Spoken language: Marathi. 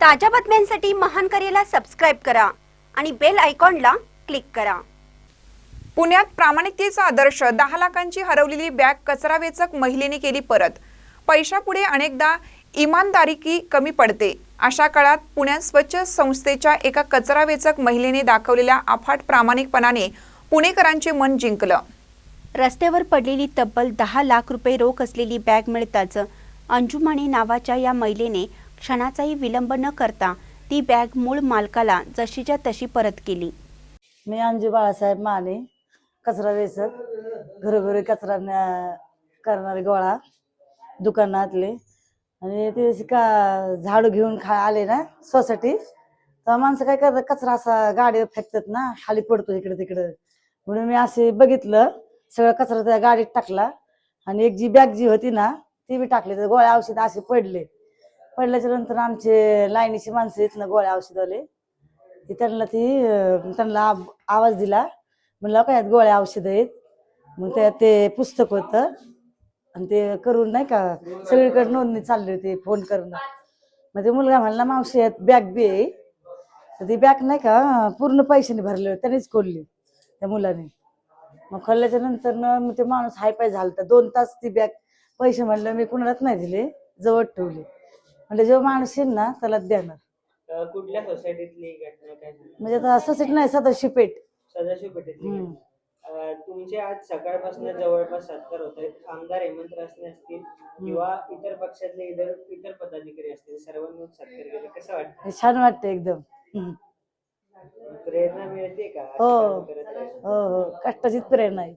ताज्या बातम्यांसाठी महान करेला सबस्क्राईब करा आणि बेल आयकॉनला क्लिक करा. पुण्यात प्रामाणिकतेचा आदर्श दहा लाखांची हरवलेली बॅग कचरावेचक महिलेने केली परत. पैशापुढे अनेकदा इमानदारिकी कमी पडते. अशा काळात पुण्यात स्वच्छ संस्थेच्या एका कचरावेचक महिलेने दाखवलेल्या अफाट प्रामाणिकपणाने पुणेकरांचे मन जिंकलं. रस्त्यावर पडलेली तब्बल दहा लाख रुपये रोख असलेली बॅग मिळताच अंजुमाने नावाच्या या महिलेने क्षणाचाही विलंब न करता ती बॅग मूळ मालकाला जशीच्या तशी परत केली. मी अंजू बाळासाहेब माने कचरा वेचक घरोघरी कचरा करणारे गोळा दुकानातले. आणि ते असे का झाडू घेऊन खा आले ना सोसायटी तर माणसं काय करतात कचरा असा गाडीवर फेकतात ना खाली पडतो इकडे तिकडे. म्हणून मी असे बघितलं सगळं कचरा त्या गाडीत टाकला. आणि एक जी बॅग जी होती ना ती बी टाकली. तर गोळ्या औषध असे पडले. पडल्याच्या नंतर आमचे लाईनीची माणसं इथनं ना गोळ्या आले ती त्यांना ती त्यांना आवाज दिला. म्हणलं काय गोळ्या औषध आहेत. मग त्यात ते पुस्तक होतं. आणि ते करून नाही का सगळीकडे नोंदणी चालली होती फोन करणं. मग ते मुलगा म्हणला मावशी यात बॅग बी आहे. तर ती बॅग नाही का पूर्ण पैशाने भरले होते त्यानेच खोलली त्या मुलाने. मग खोलल्याच्या नंतर मग ते माणूस हाय पाय झाला दोन तास ती बॅग पैसे म्हणलं मी कुणालाच नाही दिले जवळ ठेवली. म्हणजे जो माणूस येईल ना त्याला देणार. अ, कुठल्या सोसायटीतली घटना काय झाली? म्हणजे आता ससिट नाही सदस्य पेठ. सदाशिव पेठेतली हम्म. घटना. अ, तुमचे आज सकाळपासून जवळपास सत्कार होत आहेत. आमदार हेमंत रासने असतील किंवा इतर पक्षातले इतर इतर पदाधिकारी असतील सर्वांनी सत्कार केले. कसं वाटतं? हे छान वाटतं एकदम. हम्म. प्रेरणा मिळते का? हो. काम करत राहायला? हो हो. कष्टाचीच प्रेरणा आहे.